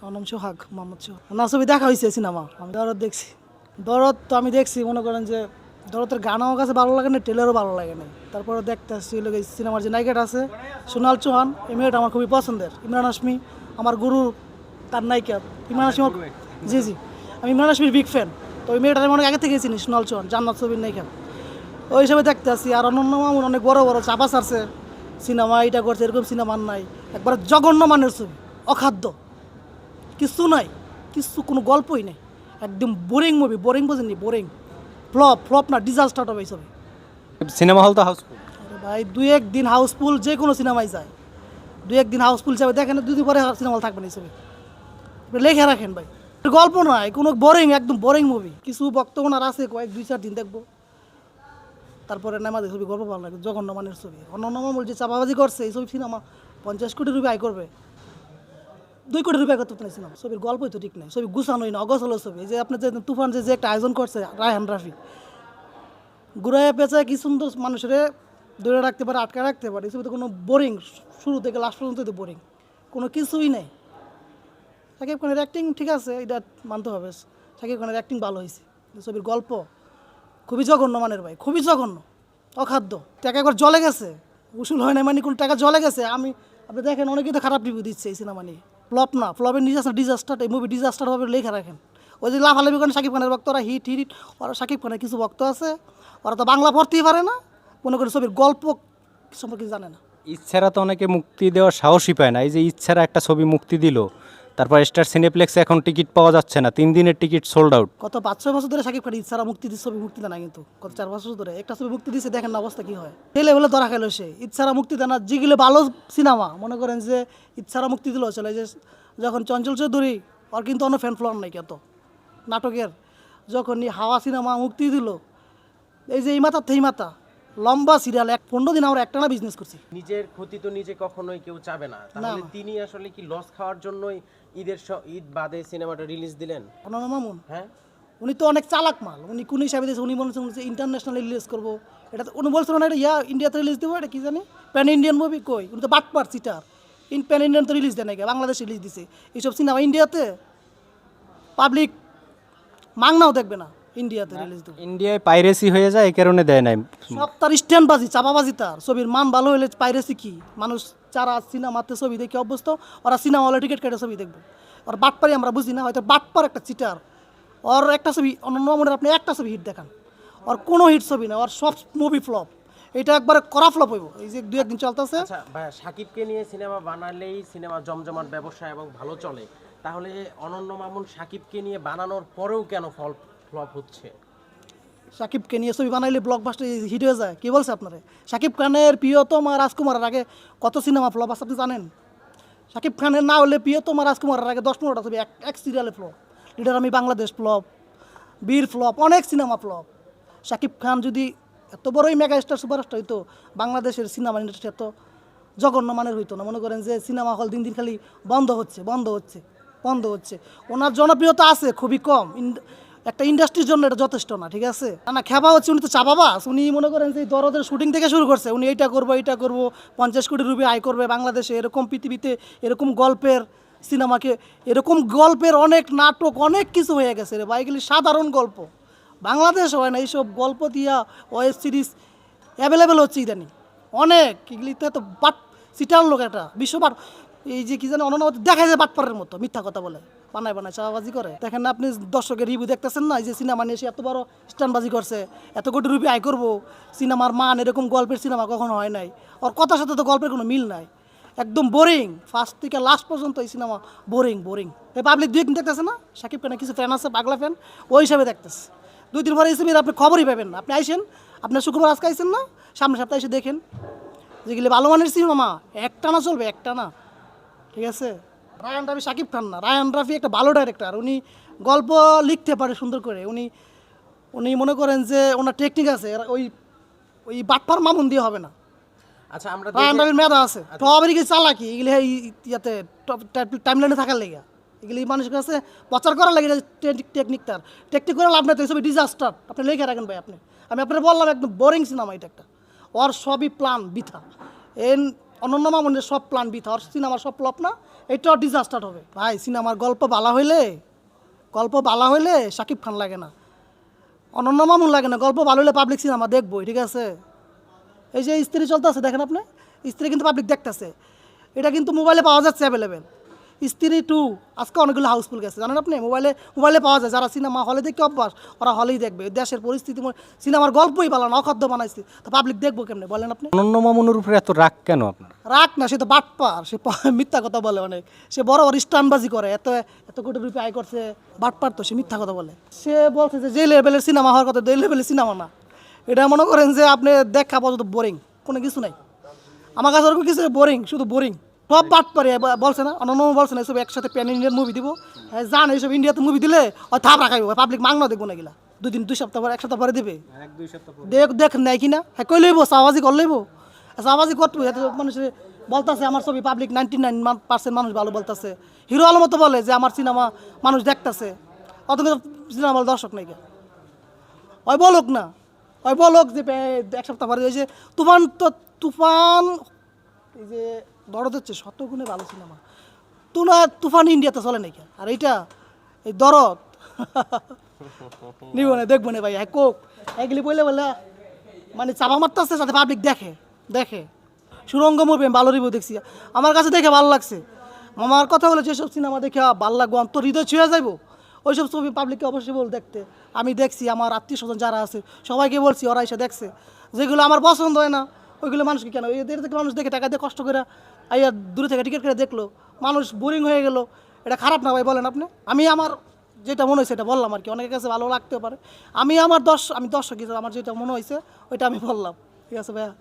আমার নাম সোহাগ মোহাম্মদ সোহাগ। না, ছবি দেখা হয়েছে সিনেমা। আমি দরদ দেখছি। দরদ তো আমি দেখছি, মনে করেন যে দরদের গান আমার কাছে ভালো লাগে না টেলারও ভালো লাগে না তারপরে দেখতে আসছি সিনেমার যে নায়িকাটা আছে, সোনাল চৌহান। এই মেয়েটা আমার খুবই পছন্দের। ইমরান হাসমি আমার গুরু, তার নায়িকা। ইমরান হাসমি জি জি। আমি ইমরান হাসমির বিগ ফ্যান তো ওই মেয়েটা আমি অনেক আগে থেকে চিনি, সোনাল চৌহান, জান্নাত ছবির নায়িকা। ওই হিসাবে দেখতে আসি আর অন্যান্য মামুন অনেক বড় বড় চাপা ছাড়ছে। সিনেমা এটা করছে, এরকম সিনেমা নাই। একবার জঘন্য মানের ছবি, অখাদ্য। কিছু নাই কিছু কোনো গল্পই নেই। একদম বোরিং মুভি বোরিং বোঝেননি? বোরিং ফ্লপ ফ্লপ না ডিজাস্টার হবে এই ছবি। সিনেমা হল তো হাউসফুল ভাই দুই একদিন হাউসফুল যে কোনো সিনেমায় যায়। দুই একদিন হাউসফুল যাবে দেখেন দুদিন পরে সিনেমা হল থাকবে না এই ছবি। লেখে রাখেন ভাই। গল্প নয় কোনো বোরিং একদম বোরিং মুভি কিছু বক্তব্য আর আছে কয়েক দুই চার দিন দেখব। তারপরে নামাজের ছবি গল্প ভালো লাগে জঘন্য মানের ছবি। অন্যান্য মামুল যে চাপাবাজি করছে এই ছবি সিনেমা পঞ্চাশ কোটি রুপি আয় করবে। দুই কোটি রুপি করতে সিনেমা ছবির গল্পই তো ঠিক নাই, ছবি গুছানোই না, অগোছালো ছবি। যে আপনার যে তুফান যে একটা আয়োজন করছে, রায়হান রাফি। ঘুরায় পেঁচায় কি সুন্দর মানুষের ধরে রাখতে পারে আটকে রাখতে পারে। ছবিতে কোনো বোরিং শুরু থেকে লাস্ট পর্যন্ত তো বোরিং কোনো কিছুই নেই। সাকিব খানের অ্যাক্টিং ঠিক আছে, এটা মানতে হবে। সাকিব খানের অ্যাক্টিং ভালো হয়েছে। ছবির গল্প খুবই জঘন্য মানের ভাই, খুবই জঘন্য, অখাদ্য। টাকা একবার জলে গেছে। উসুল হয় না মানে কোনো টাকা জলে গেছে। আমি আপনি দেখেন, অনেকেই তো খারাপ রিভিউ দিচ্ছে এই সিনেমা নিয়ে। ফ্লপ না ফ্লপের ডিজাস্টার ডিজাস্টার এই মুভি ডিজাস্টারভাবে লেখা রাখেন। ওই যে লাফালাফি করেন সাকিব খানের ভক্ত ওরা হিট হিট ওরা সাকিব খানের কিছু ভক্ত আছে, ওরা তো বাংলা পড়তেই পারে না কোনো করেন ছবির গল্প সম্পর্কে জানে না। ইচ্ছারা তো অনেকে মুক্তি দেওয়ার সাহসই পায় না, এই যে ইচ্ছারা একটা ছবি মুক্তি দিল তারপর স্টার সিনেপ্লেক্সে এখন টিকিট পাওয়া যাচ্ছে না। তিন দিনের টিকিট সোল্ড আউট কত পাঁচ, ছয় বছর ধরে সাকিব খান ইচ্ছারা মুক্তি দিচ্ছে, ছবি মুক্তি দেয় না কিন্তু। গত চার বছর ধরে একটা ছবি মুক্তি দিচ্ছে দেখেন না অবস্থা কি হয়। ছেলে বলে ধরা খেলো সে, ইচ্ছারা মুক্তি দেয় না যেগুলো ভালো সিনেমা। মনে করেন যে ইচ্ছারা মুক্তি দিল, চলে যে যখন চঞ্চল চৌধুরী, ওর কিন্তু অন্য ফ্যান ফ্লোর নাই কত নাটকের যখন হাওয়া সিনেমা মুক্তি দিল, এই যে এই মাথা থেই মাথা। লম্বা সিরিয়াল এক পনেরো দিন আমরা একটানা বিজনেস করছি। নিজের ক্ষতি তো নিজে কখনোই কেউ চাবে না। তাহলে তিনি আসলে কি লস খাওয়ার জন্যই ঈদের ঈদ বাদে সিনেমাটা রিলিজ দিলেন? মামুন। হ্যাঁ? উনি তো অনেক চালাক মাল। উনি কোন হিসাবে দিয়েছে? উনি বলছেন ইন্টারন্যাশনাল রিলিজ করব। এটা উনি বলছিল না এটা ইয়া ইন্ডিয়াতে রিলিজ দেবো এটা কি জানি? প্যান ইন্ডিয়ান মুভি কই? উনি তো বাটপার সিটার ইন প্যান ইন্ডিয়ান তো রিলিজ দেয় নাকি বাংলাদেশ রিলিজ দিছে। এইসব সিনেমা ইন্ডিয়াতে পাবলিক মাংনাও দেখবে না। ইন্ডিয়াতে রিলিজ দেবো। ইন্ডিয়ায় পাইরেসি হয়ে যায় এই কারণে দেয় নাই। সব তার স্ট্যান্ডবাজি চাপাবাজি তার। ছবির মান ভালো হলে পাইরেছি কি? মানুষ যারা সিনেমাতে ছবি দেখে অভ্যস্ত ওরা সিনেমা হলে টিকিট কেটে ছবি দেখবে। আর বাটপারি আমরা বুঝি না হয়তো বাটপার একটা চিটার ওর একটা ছবি অন্য মনে আপনি একটা ছবি হিট দেখান। ওর কোনো হিট ছবি না ওর সব মুভি ফ্লপ এটা একবারে করা ফ্লপ হইব। এই যে দু একদিন চলতেছে। আচ্ছা ভাইয়া সাকিবকে নিয়ে সিনেমা বানালেই সিনেমা জমজমাট ব্যবসা এবং ভালো চলে। তাহলে অনন্য মামুন সাকিবকে নিয়ে বানানোর পরেও কেন ফল ফ্লপ হচ্ছে। সাকিবকে নিয়ে ছবি বানাইলে ব্লকবাস্টার হিট হয়ে যায়। কী বলছে আপনারা? সাকিব খানের প্রিয়তম আর রাজকুমারের আগে কত সিনেমা ফ্লপ আছে আপনি জানেন? সাকিব খানের না হলে প্রিয়তম আর রাজকুমারের আগে দশ পনেরোটা ছবি, এক এক সিরিয়ালে ফ্লপ লিডার আমি বাংলাদেশ ফ্লপ বীর ফ্লপ অনেক সিনেমা ফ্লপ সাকিব খান যদি এত বড়ই মেগা স্টার সুপারস্টার হইতো, বাংলাদেশের সিনেমা ইন্ডাস্ট্রি এত জঘন্য মানের হইতো না। মনে করেন যে সিনেমা হল দিন দিন খালি বন্ধ হচ্ছে বন্ধ হচ্ছে বন্ধ হচ্ছে। ওনার জনপ্রিয়তা আছে খুবই কম। একটা ইন্ডাস্ট্রির জন্য এটা যথেষ্ট না ঠিক আছে? না, খেপা হচ্ছে উনি তো চাপাবাস উনি মনে করেন যে দরদের শুটিং থেকে শুরু করছে উনি এইটা করব এইটা করব পঞ্চাশ কোটি রুপি আয় করবে বাংলাদেশে এরকম পৃথিবীতে এরকম গল্পের সিনেমাকে এরকম গল্পের অনেক নাটক অনেক কিছু হয়ে গেছে রে ভাই এগুলি সাধারণ গল্প। বাংলাদেশ হয় না এইসব গল্প দিয়া ওয়েব সিরিজ অ্যাভেলেবেল হচ্ছে ইদানি। অনেক এগুলিতে তো বাট সিটার লোক একটা বিশ্ববার এই যে কি জানে অনন্য দেখা যায় বাটপারের মতো মিথ্যা কথা বলে। বানায় বানায় চাপাবাজি করে। দেখেন না আপনি দর্শকের রিভিউ দেখতেছেন না? যে সিনেমা নিয়ে এসে এত বড় স্ট্যান্ডবাজি করছে, এত কোটি রুপি আয় করব সিনেমার মান এরকম গল্পের সিনেমা কখনো হয় নাই। ওর কথার সাথে তো গল্পের কোনো মিল নাই। একদম বোরিং ফার্স্ট থেকে লাস্ট পর্যন্ত এই সিনেমা বোরিং বোরিং এই পাবলিক দুই একদিন দেখতেছে না? সাকিব খানের কিছু ফ্যান আছে, পাগলা ফ্যান ওই হিসাবে দেখতেছে। দুই দিন পরে হিসেবে আপনি খবরই পাবেন না। আপনি আইসেন, আপনার শুক্রবার আজকে আইসেন না? সামনের সপ্তাহে এসে দেখেন। যেগুলি ভালো মানের সিনেমা একটা না চলবে একটা না ঠিক আছে? রায়ান রাফি সাকিব খান না। রায়ান রাফি একটা ভালো ডাইরেক্টর উনি গল্প লিখতে পারে সুন্দর করে। উনি উনি মনে করেন যে ওনার টেকনিক আছে ওই ওই বাটপার মামুন দিয়ে হবে না। আচ্ছা আমরা রায়ান রাফির মেধা আছে। টবের কি চালাকি এগুলি ইয়াতে টাইম লাইনে থাকার লেগে। এগুলি মানুষের কাছে প্রচার করার লাগে টেকনিক তার। টেকনিক করে লাভ নাই তো এইসব ডিজাস্টার আপনি লিখে রাখেন ভাই আপনি। আমি আপনার বললাম একদম বোরিং সিনেমা এটা একটা। ওর সবই প্ল্যান বৃথা। এন অনন্য মামনের সব প্ল্যান বিথ আর সিনেমার সব প্লপ না? এটা ডিজাস্টার হবে। ভাই, সিনেমার গল্প বালা হইলে, গল্প বালা হইলে সাকিব খান লাগে না। অনন্য মামুন লাগে না, গল্প ভালো হইলে পাবলিক সিনেমা দেখবই, ঠিক আছে? এই যে স্ত্রী চলতেছে, দেখেন আপনি? স্ত্রী কিন্তু পাবলিক দেখতেছে। এটা কিন্তু মোবাইলে পাওয়া যাচ্ছে অ্যাভেলেবেল স্ত্রী টু আজকে অনেকগুলো হাউসফুল গেছে জানেন আপনি? মোবাইলে মোবাইলে পাওয়া যায় যারা সিনেমা হলে দেখে অভ্যাস ওরা হলেই দেখবে। দেশের পরিস্থিতি সিনেমার গল্পই ভালো না অখাদ্য বানাইছে। তো পাবলিক দেখব কেমনে বলেন আপনি? অনন্য মামুনের উপরে এত রাগ কেন আপনার? রাগ না সে তো বাটপার সে মিথ্যা কথা বলে অনেক। সে বড় বড় স্টানবাজি করে এত এত কোটি রুপি আয় করছে। বাটপার তো সে মিথ্যা কথা বলে। সে বলছে যে যে লেভেলের সিনেমা হওয়ার কথা এই লেভেলের সিনেমা না। এটা মনে করেন যে আপনি দেখা পর্যন্ত বোরিং কোনো কিছু নাই। আমার কাছে ওরকম কিছু বোরিং শুধু বোরিং সব বাট পারে বলছে না অনন্য বলছে না এসব একসাথে প্যান ইন্ডিয়ান মুভি দিব। হ্যাঁ, জান এইসব ইন্ডিয়াতে মুভি দিলে ওই থাপ রাখাইব পাবলিক মাংনা দেখব না গিলা দুই দিন দুই সপ্তাহ পরে এক সপ্তাহ পরে দিবে। দেখ দেখ নাই কিনা। হ্যাঁ কই লইব চাওয়াজি কর লইব। চাওয়াজি করব এত মানুষের বলতাছে আমার ছবি পাবলিক নাইনটি নাইন পার্সেন্ট মানুষ ভালো বলতাছে। হিরো আলম তো বলে যে আমার সিনেমা মানুষ দেখতাছে। অত সিনেমা বলে দর্শক নাই ওই বলুক না ওই বলুক যে এক সপ্তাহ পরে ওই যে তুফান তো তুফান এই যে দরদ হচ্ছে শত গুণে ভালো সিনেমা তুনা তুফান ইন্ডিয়াতে চলে নাকি? আর এইটা, এই দরদ। নিব না, দেখব না ভাই হ্যাঁ কোক এগুলি বললে বলে মানে চাপা মারতেছে যাতে পাবলিক দেখে দেখে। সুরঙ্গ মুভি ভালো রিভিউ দেখছি। আমার কাছে দেখে ভালো লাগছে। আমার কথা হলো যেসব সিনেমা দেখে ভালো লাগবো অন্তর হৃদয় ছুঁয়ে যাইবো। ওইসব ছবি পাবলিককে অবশ্যই বল দেখতে। আমি দেখছি, আমার আত্মীয় স্বজন যারা আছে, সবাইকে বলছি, ওরা এসে দেখছে। যেগুলো আমার পছন্দ হয় না, ওইগুলো মানুষকে কেন? এদের থেকে মানুষ দেখে টাকা দিয়ে কষ্ট করে আইয়া দূরে থেকে টিকিট কেটে দেখল, মানুষ বোরিং হয়ে গেল। এটা খারাপ না ভাই, বলেন আপনি। আমি আমার যেটা মনে হয়েছে, এটা বললাম আর কি। অনেকের কাছে ভালো লাগতে পারে। আমি আমার দশ আমি দর্শক হিসেবে আমার যেটা মনে হয়েছে, ওইটা আমি বললাম। ঠিক আছে ভাইয়া?